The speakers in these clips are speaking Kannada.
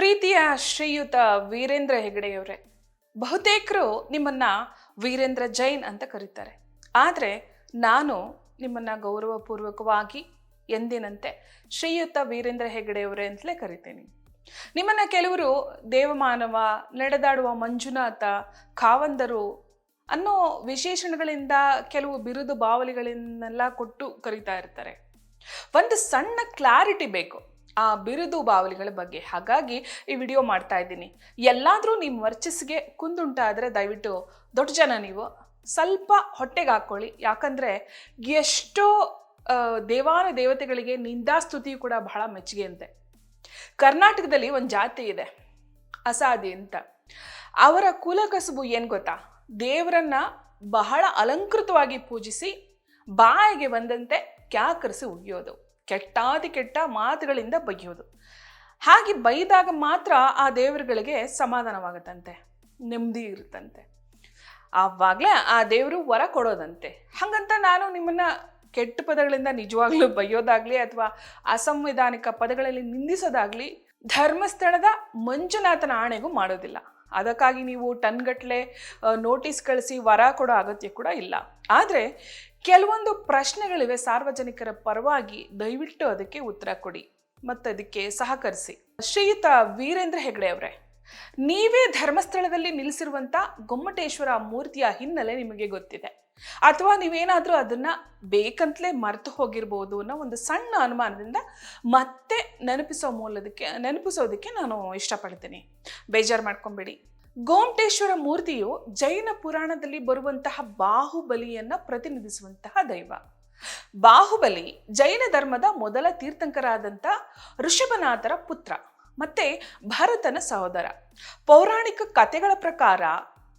ಪ್ರೀತಿಯ ಶ್ರೀಯುತ ವೀರೇಂದ್ರ ಹೆಗಡೆಯವರೇ. ಬಹುತೇಕರು ನಿಮ್ಮನ್ನ ವೀರೇಂದ್ರ ಜೈನ್ ಅಂತ ಕರೀತಾರೆ. ಆದರೆ ನಾನು ನಿಮ್ಮನ್ನ ಗೌರವಪೂರ್ವಕವಾಗಿ ಎಂದಿನಂತೆ ಶ್ರೀಯುತ ವೀರೇಂದ್ರ ಹೆಗಡೆಯವರೇ ಅಂತಲೇ ಕರಿತೀನಿ. ನಿಮ್ಮನ್ನ ಕೆಲವರು ದೇವಮಾನವ, ನಡೆದಾಡುವ ಮಂಜುನಾಥ, ಕಾವಂದರು ಅನ್ನೋ ವಿಶೇಷಣಗಳಿಂದ ಕೆಲವು ಬಿರುದು ಬಾವಲಿಗಳನ್ನೆಲ್ಲ ಕೊಟ್ಟು ಕರೀತಾ ಇರ್ತಾರೆ. ಒಂದು ಸಣ್ಣ ಕ್ಲಾರಿಟಿ ಬೇಕು. ಆ ಬಿರುದು ಬಾವಲಿಗಳ ಬಗ್ಗೆ. ಹಾಗಾಗಿ ಈ ವಿಡಿಯೋ ಮಾಡ್ತಾ ಇದ್ದೀನಿ. ಎಲ್ಲಾದರೂ ನಿಮ್ಮ ವರ್ಚಸ್ಸಿಗೆ ಕುಂದುಂಟಾದರೆ ದಯವಿಟ್ಟು ದೊಡ್ಡ ಜನ ನೀವು ಸ್ವಲ್ಪ ಹೊಟ್ಟೆಗೆ ಹಾಕ್ಕೊಳ್ಳಿ. ಯಾಕಂದರೆ ಎಷ್ಟೋ ದೇವಾನ ದೇವತೆಗಳಿಗೆ ನಿಂದಾಸ್ತುತಿಯು ಕೂಡ ಬಹಳ ಮೆಚ್ಚುಗೆ ಅಂತೆ ಕರ್ನಾಟಕದಲ್ಲಿ ಒಂದು ಜಾತಿ ಇದೆ, ಅಸಾದಿ ಅಂತ. ಅವರ ಕುಲಕಸುಬು ಏನು ಗೊತ್ತಾ? ದೇವರನ್ನ ಬಹಳ ಅಲಂಕೃತವಾಗಿ ಪೂಜಿಸಿ ಬಾಯಿಗೆ ಬಂದಂತೆ ಕ್ಯಾಕರಿಸಿ ಉಗಿಯೋದು. ಕೆಟ್ಟಾದಿ ಕೆಟ್ಟ ಮಾತುಗಳಿಂದ ಬೈಯೋದು ಹಾಗೆ ಬೈದಾಗ ಮಾತ್ರ ಆ ದೇವರುಗಳಿಗೆ ಸಮಾಧಾನವಾಗುತ್ತಂತೆ, ನೆಮ್ಮದಿ ಇರುತ್ತಂತೆ. ಆವಾಗಲೇ ಆ ದೇವರು ವರ ಕೊಡೋದಂತೆ. ಹಾಗಂತ ನಾನು ನಿಮ್ಮನ್ನ ಕೆಟ್ಟ ಪದಗಳಿಂದ ನಿಜವಾಗ್ಲೂ ಬೈಯೋದಾಗ್ಲಿ ಅಥವಾ ಅಸಂವಿಧಾನಿಕ ಪದಗಳಲ್ಲಿ ನಿಂದಿಸೋದಾಗ್ಲಿ ಧರ್ಮಸ್ಥಳದ ಮಂಜುನಾಥನ ಆಣೆಗೂ ಮಾಡೋದಿಲ್ಲ. ಅದಕ್ಕಾಗಿ ನೀವು ಟನ್ಗಟ್ಲೆ ನೋಟಿಸ್ ಕಳಿಸಿ ವರ ಕೊಡೋ ಅಗತ್ಯ ಕೂಡ ಇಲ್ಲ. ಆದರೆ ಕೆಲವೊಂದು ಪ್ರಶ್ನೆಗಳಿವೆ ಸಾರ್ವಜನಿಕರ ಪರವಾಗಿ. ದಯವಿಟ್ಟು ಅದಕ್ಕೆ ಉತ್ತರ ಕೊಡಿ. ಮತ್ತು ಅದಕ್ಕೆ ಸಹಕರಿಸಿ. ಶ್ರೀಯುತ ವೀರೇಂದ್ರ ಹೆಗಡೆ ಅವರೇ, ನೀವೇ ಧರ್ಮಸ್ಥಳದಲ್ಲಿ ನಿಲ್ಲಿಸಿರುವಂಥ ಗೊಮ್ಮಟೇಶ್ವರ ಮೂರ್ತಿಯ ಹಿನ್ನೆಲೆ ನಿಮಗೆ ಗೊತ್ತಿದೆ. ಅಥವಾ ನೀವೇನಾದರೂ ಅದನ್ನ ಬೇಕಂತಲೇ ಮರೆತು ಹೋಗಿರ್ಬೋದು ಅನ್ನೋ ಒಂದು ಸಣ್ಣ ಅನುಮಾನದಿಂದ ಮತ್ತೆ ನೆನಪಿಸೋ ಮೂಲದಕ್ಕೆ, ನೆನಪಿಸೋದಕ್ಕೆ ನಾನು ಇಷ್ಟಪಡ್ತೀನಿ. ಬೇಜಾರು ಮಾಡ್ಕೊಂಬೇಡಿ. ಗೋಮಟೇಶ್ವರ ಮೂರ್ತಿಯು ಜೈನ ಪುರಾಣದಲ್ಲಿ ಬರುವಂತಹ ಬಾಹುಬಲಿಯನ್ನ ಪ್ರತಿನಿಧಿಸುವಂತಹ ದೈವ. ಬಾಹುಬಲಿ ಜೈನ ಧರ್ಮದ ಮೊದಲ ತೀರ್ಥಂಕರಾದಂಥ ಋಷಭನಾಥರ ಪುತ್ರ ಮತ್ತೆ ಭರತನ ಸಹೋದರ. ಪೌರಾಣಿಕ ಕಥೆಗಳ ಪ್ರಕಾರ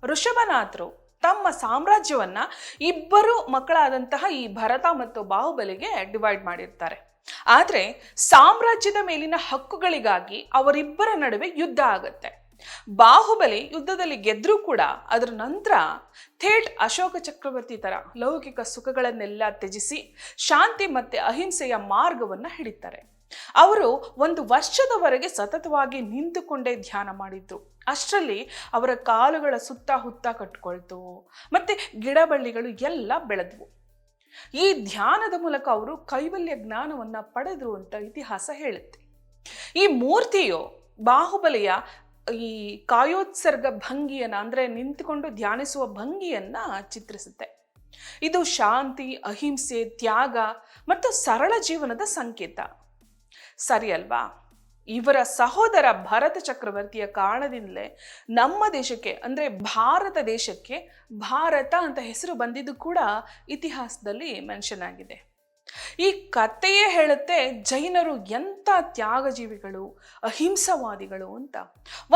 ಋಷಭನಾಥರು ತಮ್ಮ ಸಾಮ್ರಾಜ್ಯವನ್ನ ಇಬ್ಬರು ಮಕ್ಕಳಾದಂತಹ ಈ ಭರತ ಮತ್ತು ಬಾಹುಬಲಿಗೆ ಡಿವೈಡ್ ಮಾಡಿರ್ತಾರೆ. ಆದರೆ ಸಾಮ್ರಾಜ್ಯದ ಮೇಲಿನ ಹಕ್ಕುಗಳಿಗಾಗಿ ಅವರಿಬ್ಬರ ನಡುವೆ ಯುದ್ಧ ಆಗತ್ತೆ. ಬಾಹುಬಲಿ ಯುದ್ಧದಲ್ಲಿ ಗೆದ್ರೂ ಕೂಡ ಅದರ ನಂತರ ಥೇಟ್ ಅಶೋಕ ಚಕ್ರವರ್ತಿ ತರ ಲೌಕಿಕ ಸುಖಗಳನ್ನೆಲ್ಲ ತ್ಯಜಿಸಿ ಶಾಂತಿ ಮತ್ತು ಅಹಿಂಸೆಯ ಮಾರ್ಗವನ್ನ ಹಿಡಿತಾರೆ. ಅವರು ಒಂದು ವರ್ಷದವರೆಗೆ ಸತತವಾಗಿ ನಿಂತುಕೊಂಡೇ ಧ್ಯಾನ ಮಾಡಿದ್ರು. ಅಷ್ಟರಲ್ಲಿ ಅವರ ಕಾಲುಗಳ ಸುತ್ತ ಹುತ್ತ ಕಟ್ಕೊಳ್ತು, ಮತ್ತೆ ಗಿಡಬಳ್ಳಿಗಳು ಎಲ್ಲ ಬೆಳೆದ್ವು. ಈ ಧ್ಯಾನದ ಮೂಲಕ ಅವರು ಕೈವಲ್ಯ ಜ್ಞಾನವನ್ನ ಪಡೆದ್ರು ಅಂತ ಇತಿಹಾಸ ಹೇಳುತ್ತೆ. ಈ ಮೂರ್ತಿಯು ಬಾಹುಬಲಿಯ ಈ ಕಾಯೋತ್ಸರ್ಗ ಭಂಗಿಯನ್ನ ಅಂದ್ರೆ ನಿಂತುಕೊಂಡು ಧ್ಯಾನಿಸುವ ಭಂಗಿಯನ್ನ ಚಿತ್ರಿಸುತ್ತೆ. ಇದು ಶಾಂತಿ, ಅಹಿಂಸೆ, ತ್ಯಾಗ ಮತ್ತು ಸರಳ ಜೀವನದ ಸಂಕೇತ. ಸರಿ ಅಲ್ವಾ? ಇವರ ಸಹೋದರ ಭರತ ಚಕ್ರವರ್ತಿಯ ಕಾರಣದಿಂದಲೇ ನಮ್ಮ ದೇಶಕ್ಕೆ ಅಂದರೆ ಭಾರತ ದೇಶಕ್ಕೆ ಭಾರತ ಅಂತ ಹೆಸರು ಬಂದಿದ್ದು ಕೂಡ ಇತಿಹಾಸದಲ್ಲಿ ಮೆನ್ಷನ್ ಆಗಿದೆ. ಈ ಕಥೆಯೇ ಹೇಳುತ್ತೆ ಜೈನರು ಎಂಥ ತ್ಯಾಗಜೀವಿಗಳು, ಅಹಿಂಸವಾದಿಗಳು ಅಂತ.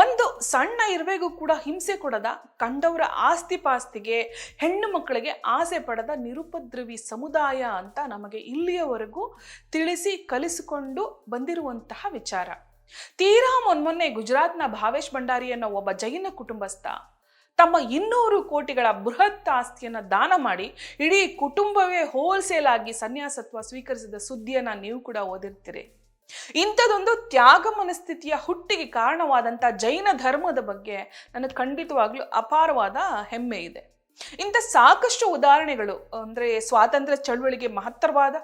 ಒಂದು ಸಣ್ಣ ಇರುವೆಗೂ ಕೂಡ ಹಿಂಸೆ ಕೊಡದ, ಕಂಡವರ ಆಸ್ತಿ ಪಾಸ್ತಿಗೆ ಹೆಣ್ಣು ಮಕ್ಕಳಿಗೆ ಆಸೆ ಪಡದ ನಿರುಪದ್ರವಿ ಸಮುದಾಯ ಅಂತ ನಮಗೆ ಇಲ್ಲಿಯವರೆಗೂ ತಿಳಿಸಿ ಕಲಿಸಿಕೊಂಡು ಬಂದಿರುವಂತಹ ವಿಚಾರ. ತೀರಾ ಮೊನ್ಮೊನ್ನೆ ಗುಜರಾತ್ನ ಭಾವೇಶ್ ಭಂಡಾರಿ ಅನ್ನೋ ಒಬ್ಬ ಜೈನ ಕುಟುಂಬಸ್ಥ ತಮ್ಮ ಇನ್ನೂರು ಕೋಟಿಗಳ ಬೃಹತ್ ಆಸ್ತಿಯನ್ನು ದಾನ ಮಾಡಿ ಇಡೀ ಕುಟುಂಬವೇ ಹೋಲ್ಸೇಲ್ ಆಗಿ ಸನ್ಯಾಸತ್ವ ಸ್ವೀಕರಿಸಿದ ಸುದ್ದಿಯನ್ನು ನೀವು ಕೂಡ ಓದಿರ್ತೀರಿ. ಇಂಥದೊಂದು ತ್ಯಾಗ ಮನಸ್ಥಿತಿಯ ಹುಟ್ಟಿಗೆ ಕಾರಣವಾದಂಥ ಜೈನ ಧರ್ಮದ ಬಗ್ಗೆ ನನಗೆ ಖಂಡಿತವಾಗ್ಲೂ ಅಪಾರವಾದ ಹೆಮ್ಮೆ ಇದೆ. ಇಂಥ ಸಾಕಷ್ಟು ಉದಾಹರಣೆಗಳು, ಅಂದರೆ ಸ್ವಾತಂತ್ರ್ಯ ಚಳವಳಿಗೆ ಮಹತ್ತರವಾದ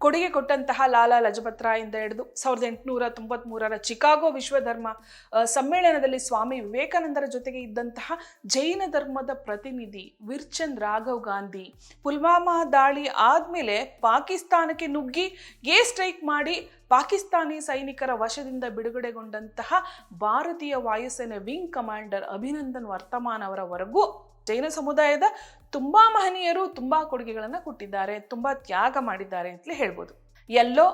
ಕೊಡುಗೆ ಕೊಟ್ಟಂತಹ ಲಾಲಾ ಲಜಪತ್ ರಾಯಿಂದ ಹಿಡಿದು ಸಾವಿರದ ಎಂಟುನೂರ ತೊಂಬತ್ಮೂರರ ಚಿಕಾಗೋ ವಿಶ್ವಧರ್ಮ ಸಮ್ಮೇಳನದಲ್ಲಿ ಸ್ವಾಮಿ ವಿವೇಕಾನಂದರ ಜೊತೆಗೆ ಇದ್ದಂತಹ ಜೈನ ಧರ್ಮದ ಪ್ರತಿನಿಧಿ ವಿರ್ಚಂದ್ ರಾಘವ್ ಗಾಂಧಿ ಪುಲ್ವಾಮಾ ದಾಳಿ ಆದಮೇಲೆ ಪಾಕಿಸ್ತಾನಕ್ಕೆ ನುಗ್ಗಿ ಗೇ ಸ್ಟ್ರೈಕ್ ಮಾಡಿ ಪಾಕಿಸ್ತಾನಿ ಸೈನಿಕರ ವಶದಿಂದ ಬಿಡುಗಡೆಗೊಂಡಂತಹ ಭಾರತೀಯ ವಾಯುಸೇನೆ ವಿಂಗ್ ಕಮಾಂಡರ್ ಅಭಿನಂದನ್ ವರ್ತಮಾನ್ ಅವರವರೆಗೂ ಜೈನ ಸಮುದಾಯದ ತುಂಬ ಮಹನೀಯರು ತುಂಬ ಕೊಡುಗೆಗಳನ್ನು ಕೊಟ್ಟಿದ್ದಾರೆ, ತುಂಬ ತ್ಯಾಗ ಮಾಡಿದ್ದಾರೆ ಅಂತಲೇ ಹೇಳ್ಬೋದು. ಎಲ್ಲೋ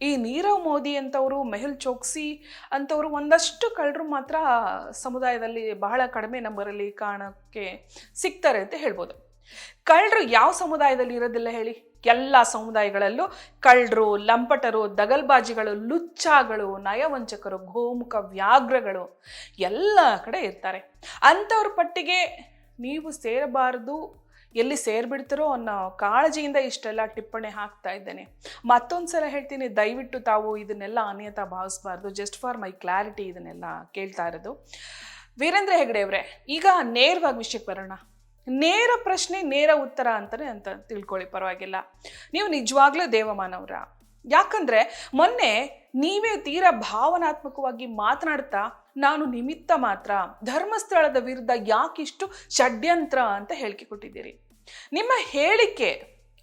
ಈ ನೀರವ್ ಮೋದಿ ಅಂತವರು, ಮೆಹುಲ್ ಚೋಕ್ಸಿ ಅಂತವರು ಒಂದಷ್ಟು ಕಳ್ಳರು ಮಾತ್ರ ಸಮುದಾಯದಲ್ಲಿ ಬಹಳ ಕಡಿಮೆ ನಂಬರಲ್ಲಿ ಕಾಣೋಕ್ಕೆ ಸಿಗ್ತಾರೆ ಅಂತ ಹೇಳ್ಬೋದು. ಕಳ್ಳರು ಯಾವ ಸಮುದಾಯದಲ್ಲಿ ಇರೋದಿಲ್ಲ ಹೇಳಿ? ಎಲ್ಲ ಸಮುದಾಯಗಳಲ್ಲೂ ಕಳ್ಳರು, ಲಂಪಟರು, ದಗಲ್ಬಾಜಿಗಳು, ಲುಚ್ಚಾಗಳು, ನಯವಂಚಕರು, ಗೋಮುಖ ವ್ಯಾಘ್ರಗಳು ಎಲ್ಲ ಕಡೆ ಇರ್ತಾರೆ. ಅಂಥವ್ರ ಪಟ್ಟಿಗೆ ನೀವು ಸೇರಬಾರದು, ಎಲ್ಲಿ ಸೇರಿಬಿಡ್ತಾರೋ ಅನ್ನೋ ಕಾಳಜಿಯಿಂದ ಇಷ್ಟೆಲ್ಲ ಟಿಪ್ಪಣಿ ಹಾಕ್ತಾ ಇದ್ದೇನೆ. ಮತ್ತೊಂದು ಸಲ ಹೇಳ್ತೀನಿ, ದಯವಿಟ್ಟು ತಾವು ಇದನ್ನೆಲ್ಲ ಅನ್ಯತಾ ಭಾವಿಸ್ಬಾರ್ದು. ಜಸ್ಟ್ ಫಾರ್ ಮೈ ಕ್ಲಾರಿಟಿ ಇದನ್ನೆಲ್ಲ ಕೇಳ್ತಾ ಇರೋದು. ವೀರೇಂದ್ರ ಹೆಗಡೆ ಅವರೇ, ಈಗ ನೇರವಾಗಿ ವಿಷಯಕ್ಕೆ ಬರೋಣ. ನೇರ ಪ್ರಶ್ನೆ, ನೇರ ಉತ್ತರ ಅಂತಲೇ ಅಂತ ತಿಳ್ಕೊಳ್ಳಿ, ಪರವಾಗಿಲ್ಲ. ನೀವು ನಿಜವಾಗ್ಲೂ ದೇವಮಾನವರ? ಯಾಕಂದ್ರೆ ಮೊನ್ನೆ ನೀವೇ ತೀರಾ ಭಾವನಾತ್ಮಕವಾಗಿ ಮಾತನಾಡ್ತಾ, ನಾನು ನಿಮಿತ್ತ ಮಾತ್ರ ಧರ್ಮಸ್ಥಳದ ವಿರುದ್ಧ ಯಾಕಿಷ್ಟು ಷಡ್ಯಂತ್ರ ಅಂತ ಹೇಳಿಕೆ ಕೊಟ್ಟಿದ್ದೀರಿ ನಿಮ್ಮ ಹೇಳಿಕೆ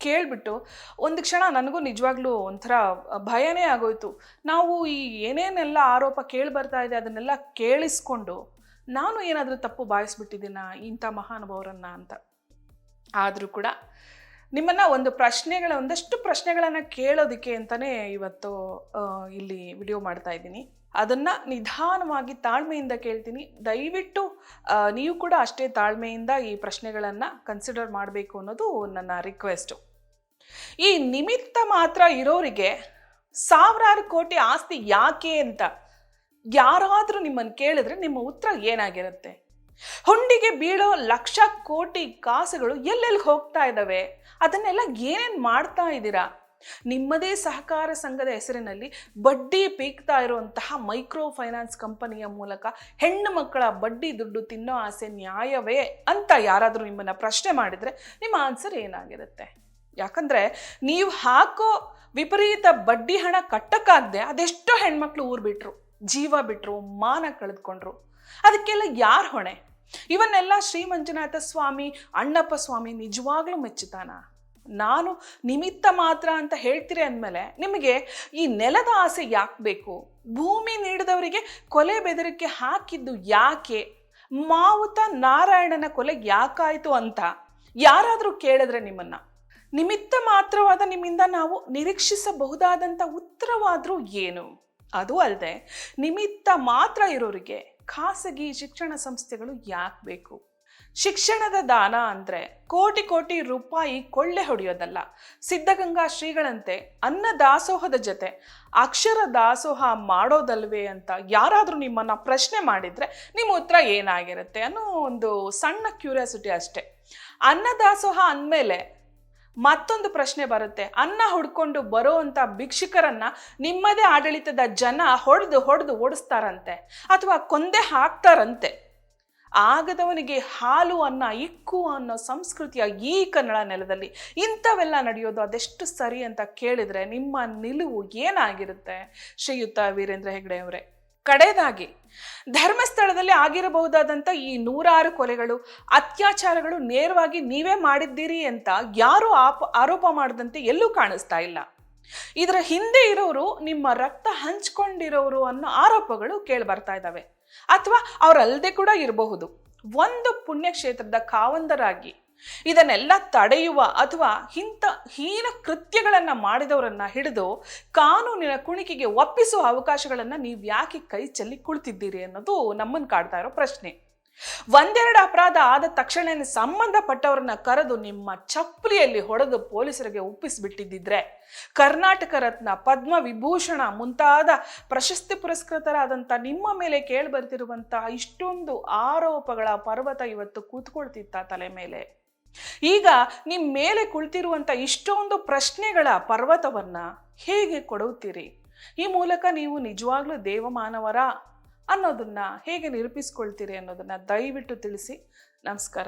ಕೇಳಿಬಿಟ್ಟು ಒಂದು ಕ್ಷಣ ನನಗೂ ನಿಜವಾಗ್ಲೂ ಒಂಥರ ಭಯನೇ ಆಗೋಯ್ತು. ನಾವು ಈ ಏನೇನೆಲ್ಲ ಆರೋಪ ಕೇಳಿ ಬರ್ತಾ ಇದೆ ಅದನ್ನೆಲ್ಲ ಕೇಳಿಸ್ಕೊಂಡು ನಾನು ಏನಾದರೂ ತಪ್ಪು ಬಾಯಿಸ್ಬಿಟ್ಟಿದ್ದೀನಾ ಇಂಥ ಮಹಾನುಭಾವರನ್ನ ಅಂತ. ಆದರೂ ಕೂಡ ನಿಮ್ಮನ್ನ ಒಂದು ಪ್ರಶ್ನೆಗಳ, ಒಂದಷ್ಟು ಪ್ರಶ್ನೆಗಳನ್ನು ಕೇಳೋದಕ್ಕೆ ಅಂತಲೇ ಇವತ್ತು ಇಲ್ಲಿ ವಿಡಿಯೋ ಮಾಡ್ತಾ ಇದ್ದೀನಿ. ಅದನ್ನ ನಿಧಾನವಾಗಿ ತಾಳ್ಮೆಯಿಂದ ಕೇಳ್ತೀನಿ. ದಯವಿಟ್ಟು ನೀವು ಕೂಡ ಅಷ್ಟೇ ತಾಳ್ಮೆಯಿಂದ ಈ ಪ್ರಶ್ನೆಗಳನ್ನು ಕನ್ಸಿಡರ್ ಮಾಡಬೇಕು ಅನ್ನೋದು ನನ್ನ ರಿಕ್ವೆಸ್ಟು ಈ ನಿಮಿತ್ತ ಮಾತ್ರ ಇರೋರಿಗೆ ಸಾವಿರಾರು ಕೋಟಿ ಆಸ್ತಿ ಯಾಕೆ ಅಂತ ಯಾರಾದರೂ ನಿಮ್ಮನ್ನು ಕೇಳಿದ್ರೆ ನಿಮ್ಮ ಉತ್ತರ ಏನಾಗಿರುತ್ತೆ? ಹುಂಡಿಗೆ ಬೀಳೋ ಲಕ್ಷ ಕೋಟಿ ಕಾಸುಗಳು ಎಲ್ಲೆಲ್ಲಿ ಹೋಗ್ತಾ ಇದ್ದಾವೆ? ಅದನ್ನೆಲ್ಲ ಏನೇನು ಮಾಡ್ತಾ ಇದ್ದೀರಾ? ನಿಮ್ಮದೇ ಸಹಕಾರ ಸಂಘದ ಹೆಸರಿನಲ್ಲಿ ಬಡ್ಡಿ ಪೀಕ್ತಾ ಇರುವಂತಹ ಮೈಕ್ರೋ ಫೈನಾನ್ಸ್ ಕಂಪನಿಯ ಮೂಲಕ ಹೆಣ್ಣು ಮಕ್ಕಳ ಬಡ್ಡಿ ದುಡ್ಡು ತಿನ್ನೋ ಆಸೆ ನ್ಯಾಯವೇ ಅಂತ ಯಾರಾದರೂ ನಿಮ್ಮನ್ನು ಪ್ರಶ್ನೆ ಮಾಡಿದರೆ ನಿಮ್ಮ ಆನ್ಸರ್ ಏನಾಗಿರುತ್ತೆ? ಯಾಕಂದರೆ ನೀವು ಹಾಕೋ ವಿಪರೀತ ಬಡ್ಡಿ ಹಣ ಕಟ್ಟಕ್ಕಾಗದೆ ಅದೆಷ್ಟೋ ಹೆಣ್ಮಕ್ಳು ಊರು ಬಿಟ್ಟರು ಜೀವ ಬಿಟ್ಟರು ಮಾನ ಕಳೆದುಕೊಂಡ್ರು. ಅದಕ್ಕೆಲ್ಲ ಯಾರು ಹೊಣೆ? ಇವನ್ನೆಲ್ಲ ಶ್ರೀ ಮಂಜುನಾಥ ಸ್ವಾಮಿ, ಅಣ್ಣಪ್ಪ ಸ್ವಾಮಿ ನಿಜವಾಗ್ಲೂ ಮೆಚ್ಚುತ್ತಾನ ನಾನು ನಿಮಿತ್ತ ಮಾತ್ರ ಅಂತ ಹೇಳ್ತೀರಿ ಅಂದಮೇಲೆ ನಿಮಗೆ ಈ ನೆಲದ ಆಸೆ ಯಾಕೆ ಬೇಕು? ಭೂಮಿ ನೀಡಿದವರಿಗೆ ಕೊಲೆ ಬೆದರಿಕೆ ಹಾಕಿದ್ದು ಯಾಕೆ? ಮಾವುತ ನಾರಾಯಣನ ಕೊಲೆ ಯಾಕಾಯಿತು ಅಂತ ಯಾರಾದರೂ ಕೇಳಿದ್ರೆ ನಿಮ್ಮನ್ನ. ನಿಮಿತ್ತ ಮಾತ್ರವಾದ ನಿಮ್ಮಿಂದ ನಾವು ನಿರೀಕ್ಷಿಸಬಹುದಾದಂಥ ಉತ್ತರವಾದರೂ ಏನು? ಅದು ಅಲ್ಲದೆ ನಿಮಿತ್ತ ಮಾತ್ರ ಇರೋರಿಗೆ ಖಾಸಗಿ ಶಿಕ್ಷಣ ಸಂಸ್ಥೆಗಳು ಯಾಕೆ ಬೇಕು? ಶಿಕ್ಷಣದ ದಾನ ಅಂದರೆ ಕೋಟಿ ಕೋಟಿ ರೂಪಾಯಿ ಕೊಳ್ಳೆ ಹೊಡೆಯೋದಲ್ಲ. ಸಿದ್ಧಗಂಗಾ ಶ್ರೀಗಳಂತೆ ಅನ್ನ ದಾಸೋಹದ ಜೊತೆ ಅಕ್ಷರ ದಾಸೋಹ ಮಾಡೋದಲ್ವೇ ಅಂತ ಯಾರಾದರೂ ನಿಮ್ಮನ್ನು ಪ್ರಶ್ನೆ ಮಾಡಿದರೆ ನಿಮ್ಮ ಉತ್ತರ ಏನಾಗಿರುತ್ತೆ ಅನ್ನೋ ಒಂದು ಸಣ್ಣ ಕ್ಯೂರಿಯಾಸಿಟಿ ಅಷ್ಟೇ. ಅನ್ನ ದಾಸೋಹ ಅಂದಮೇಲೆ ಮತ್ತೊಂದು ಪ್ರಶ್ನೆ ಬರುತ್ತೆ. ಅನ್ನ ಹುಡ್ಕೊಂಡು ಬರೋವಂಥ ಭಿಕ್ಷುಕರನ್ನ ನಿಮ್ಮದೇ ಆಡಳಿತದ ಜನ ಹೊಡೆದು ಹೊಡೆದು ಓಡಿಸ್ತಾರಂತೆ ಅಥವಾ ಕೊಂದೆ ಹಾಕ್ತಾರಂತೆ. ಆಗದವನಿಗೆ ಹಾಲು, ಅನ್ನ, ಇಕ್ಕು ಅನ್ನೋ ಸಂಸ್ಕೃತಿಯ ಈ ಕನ್ನಡ ನೆಲದಲ್ಲಿ ಇಂಥವೆಲ್ಲ ನಡೆಯೋದು ಅದೆಷ್ಟು ಸರಿ ಅಂತ ಕೇಳಿದರೆ ನಿಮ್ಮ ನಿಲುವು ಏನಾಗಿರುತ್ತೆ? ಶ್ರೀಯುತ ವೀರೇಂದ್ರ ಹೆಗ್ಡೆ ಅವರೇ ಕಡೆಯದಾಗಿ ಧರ್ಮಸ್ಥಳದಲ್ಲಿ ಆಗಿರಬಹುದಾದಂಥ ಈ ನೂರಾರು ಕೊಲೆಗಳು, ಅತ್ಯಾಚಾರಗಳು ನೇರವಾಗಿ ನೀವೇ ಮಾಡಿದ್ದೀರಿ ಅಂತ ಯಾರು ಆಪ, ಆರೋಪ ಮಾಡದಂತೆ ಎಲ್ಲೂ ಕಾಣಿಸ್ತಾ ಇಲ್ಲ. ಇದರ ಹಿಂದೆ ಇರೋರು, ನಿಮ್ಮ ರಕ್ತ ಹಂಚ್ಕೊಂಡಿರೋರು ಅನ್ನೋ ಆರೋಪಗಳು ಕೇಳಿ ಬರ್ತಾ ಇದ್ದಾವೆ. ಅಥವಾ ಅವರಲ್ಲದೆ ಕೂಡ ಇರಬಹುದು. ಒಂದು ಪುಣ್ಯಕ್ಷೇತ್ರದ ಕಾವಂದರಾಗಿ ಇದನ್ನೆಲ್ಲ ತಡೆಯುವ ಅಥವಾ ಇಂಥ ಹೀನ ಕೃತ್ಯಗಳನ್ನು ಮಾಡಿದವರನ್ನ ಹಿಡಿದು ಕಾನೂನಿನ ಕುಣಿಕೆಗೆ ಒಪ್ಪಿಸುವ ಅವಕಾಶಗಳನ್ನು ನೀವು ಯಾಕೆ ಕೈ ಚೆಲ್ಲಿ ಕುಳಿತಿದ್ದೀರಿ ಅನ್ನೋದು ನಮ್ಮನ್ನು ಕಾಡ್ತಾ ಇರೋ ಪ್ರಶ್ನೆ. ಒಂದೆರಡು ಅಪರಾಧ ಆದ ತಕ್ಷಣ ಸಂಬಂಧಪಟ್ಟವರನ್ನ ಕರೆದು ನಿಮ್ಮ ಚಪ್ಪಲಿಯಲ್ಲಿ ಹೊಡೆದು ಪೊಲೀಸರಿಗೆ ಒಪ್ಪಿಸಿಬಿಟ್ಟಿದ್ದಿದ್ರೆ, ಕರ್ನಾಟಕ ರತ್ನ ಪದ್ಮ ವಿಭೂಷಣ ಮುಂತಾದ ಪ್ರಶಸ್ತಿ ಪುರಸ್ಕೃತರಾದಂಥ ನಿಮ್ಮ ಮೇಲೆ ಕೇಳಿ ಬರ್ತಿರುವಂತಹ ಇಷ್ಟೊಂದು ಆರೋಪಗಳ ಪರ್ವತ ಇವತ್ತು ಕೂತ್ಕೊಳ್ತಿತ್ತ ತಲೆ ಮೇಲೆ. ಈಗ ನಿಮ್ಮ ಮೇಲೆ ಕುಳಿತಿರುವಂಥ ಇಷ್ಟೊಂದು ಪ್ರಶ್ನೆಗಳ ಪರ್ವತವನ್ನು ಹೇಗೆ ಕೊಡುತ್ತೀರಿ? ಈ ಮೂಲಕ ನೀವು ನಿಜವಾಗ್ಲೂ ದೇವಮಾನವರ ಅನ್ನೋದನ್ನು ಹೇಗೆ ನಿರೂಪಿಸ್ಕೊಳ್ತೀರಿ ಅನ್ನೋದನ್ನು ದಯವಿಟ್ಟು ತಿಳಿಸಿ. ನಮಸ್ಕಾರ.